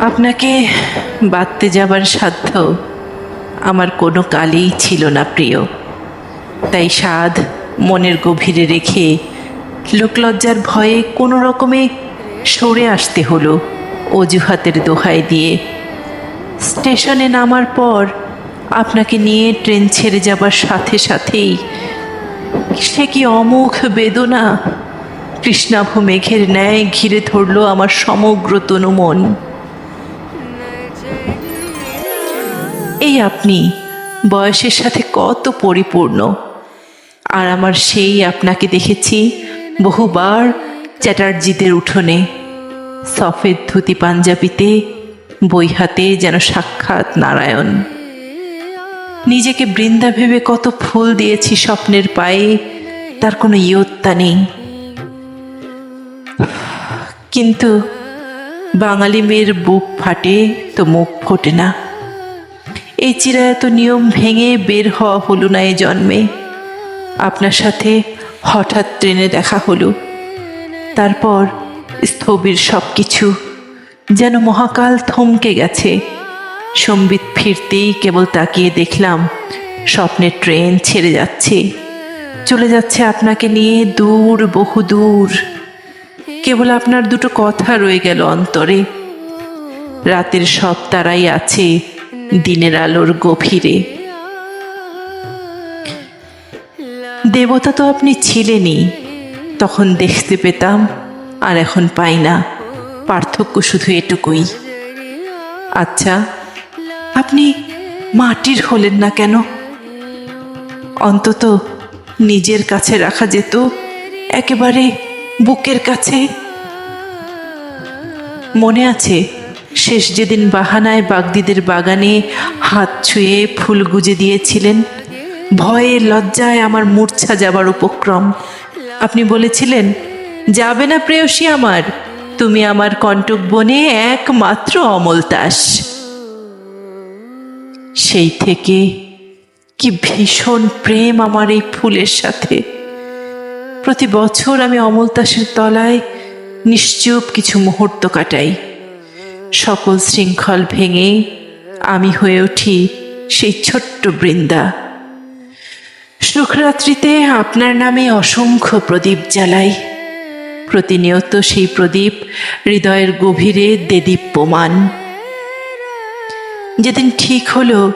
আপনাকে বাঁধতে যাবার সাধ্য আমার কোনো কালেই ছিল না, প্রিয়। তাই সাধ মনের গভীরে রেখে লোকলজ্জার ভয়ে কোনো রকমে সরে আসতে হলো অজুহাতের দোহায় দিয়ে। স্টেশনে নামার পর আপনাকে নিয়ে ট্রেন ছেড়ে যাবার সাথে সাথেই সে কি অমোঘ বেদনা কৃষ্ণাভ মেঘের ন্যায় ঘিরে ধরল আমার সমগ্র তনুমন। এই আপনি, বয়সের সাথে কত পরিপূর্ণ। আর আমার সেই আপনাকে দেখেছি বহুবার চ্যাটার্জিদের উঠোনে। সফেদ ধুতি পাঞ্জাবিতে বই হাতে যেন সাক্ষাৎ নারায়ণ। নিজেকে বৃন্দা ভেবে কত ফুল দিয়েছি স্বপ্নের পায়ে, তার কোনো ইয়ত্তা নেই। কিন্তু বাঙালি মেয়ের বুক ফাটে তো মুখ ফোটে না। এই চিরায়ত নিয়ম ভেঙে বের হওয়া হলো না এ জন্মে। আপনার সাথে হঠাৎ ট্রেনে দেখা হলো। তারপর স্থবির সব কিছু যেন মহাকাল থমকে গেছে। সম্বিত ফিরতেই কেবল তাকিয়ে দেখলাম স্বপ্নের ট্রেন ছেড়ে যাচ্ছে। চলে যাচ্ছে আপনাকে নিয়ে দূর বহু দূর কেবল আপনার দুটো কথা রয়ে গেল অন্তরে। রাতের সব তারাই আছে দিনের আলোর গভীরে। দেবতা তো আপনি ছিলেনই, তখন দেখতে পেতাম, আর এখন পাই না। পার্থক্য শুধু এটুকুই। আচ্ছা আপনি মাটির হলেন না কেন? অন্তত নিজের কাছে রাখা যেত, একেবারে বুকের কাছে। মনে আছে, শেষ যেদিন বাহানায় বাগদিদের বাগানে হাত ছুঁয়ে ফুল গুজে দিয়েছিলেন? ভয়ে, লজ্জায় আমার মূর্ছা যাবার উপক্রম। আপনি বলেছিলেন, যাবে না প্রেয়সী আমার, তুমি আমার কণ্টক বনে একমাত্র অমলতাস সেই থেকে কি ভীষণ প্রেম আমার এই ফুলের সাথে? প্রতি বছর আমি অমলতাসের তলায় নিশ্চুপ কিছু মুহূর্ত কাটাই। সকল শৃঙ্খল ভেঙে আমি হয়ে উঠি সেই ছোট্ট বৃন্দা। সুখরাত্রিতে আপনার নামে অসংখ্য প্রদীপ জ্বালাই। প্রতিনিয়ত সেই প্রদীপ হৃদয়ের গভীরে দেদীপ্যমান। যেদিন ঠিক হলো,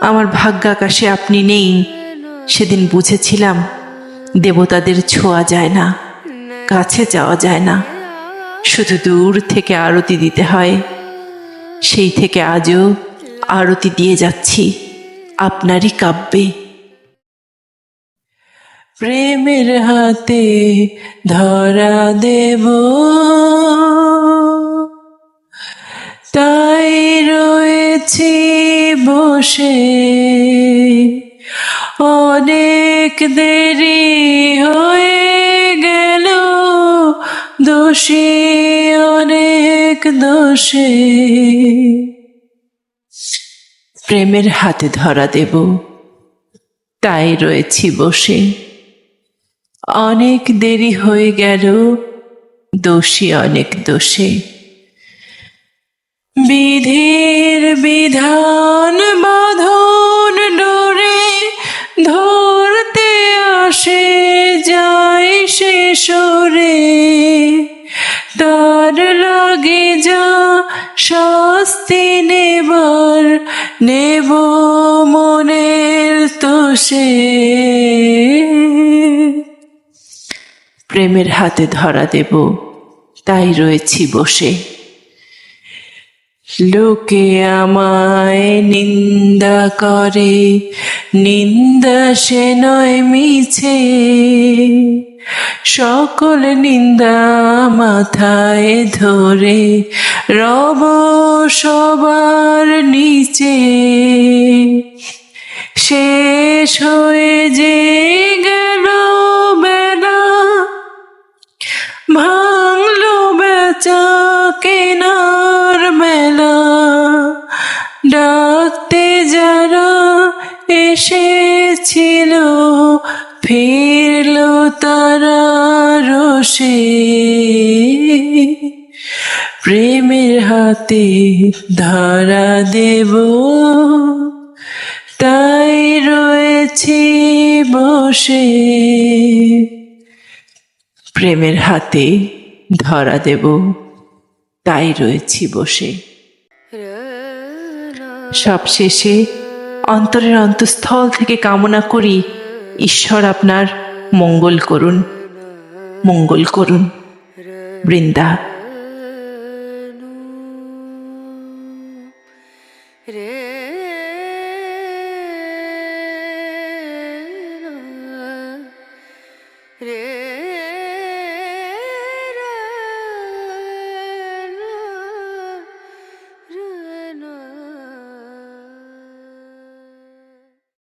আমার ভাগ্যাকাশে আপনি নেই, সেদিন বুঝেছিলাম দেবতাদের ছোঁয়া যায় না, কাছে যাওয়া যায় না। শুধু দূর থেকে আরতি দিতে হয়। সেই থেকে আজও আরতি দিয়ে যাচ্ছি। আপনারই কাব্যে। প্রেমের হাতে ধরা দেব। তাই রয়েছি বসে। অনেক দেরি হয়ে গেল। দোষী, অনেক দোষে। প্রেমের হাতে ধরা দেব, তাই রয়েছি বসে। অনেক দেরি হয়ে গেল, দোষী, অনেক দোষে। বিধির বিধান বাঁধন সরে তার লাগে যা শাস্তি নেবার, নেব মনের তোষে। প্রেমের হাতে ধরা দেব, তাই রয়েছি বসে। লোকে আমায় নিন্দা করে, নিন্দা সে নয় মিছে। সকল নিন্দা মাথায় ধরে, রব সবার নিচে। শেষ হয়ে যে ফিরল তারা রোষে। প্রেমের হাতে ধরা দেব। তাই রয়েছি বসে। প্রেমের হাতে ধরা দেব। তাই রয়েছি বসে। সব শেষে অন্তরের অন্তঃস্থল থেকে কামনা করি ঈশ্বর আপনার মঙ্গল করুন মঙ্গল করুন বৃন্দা। রে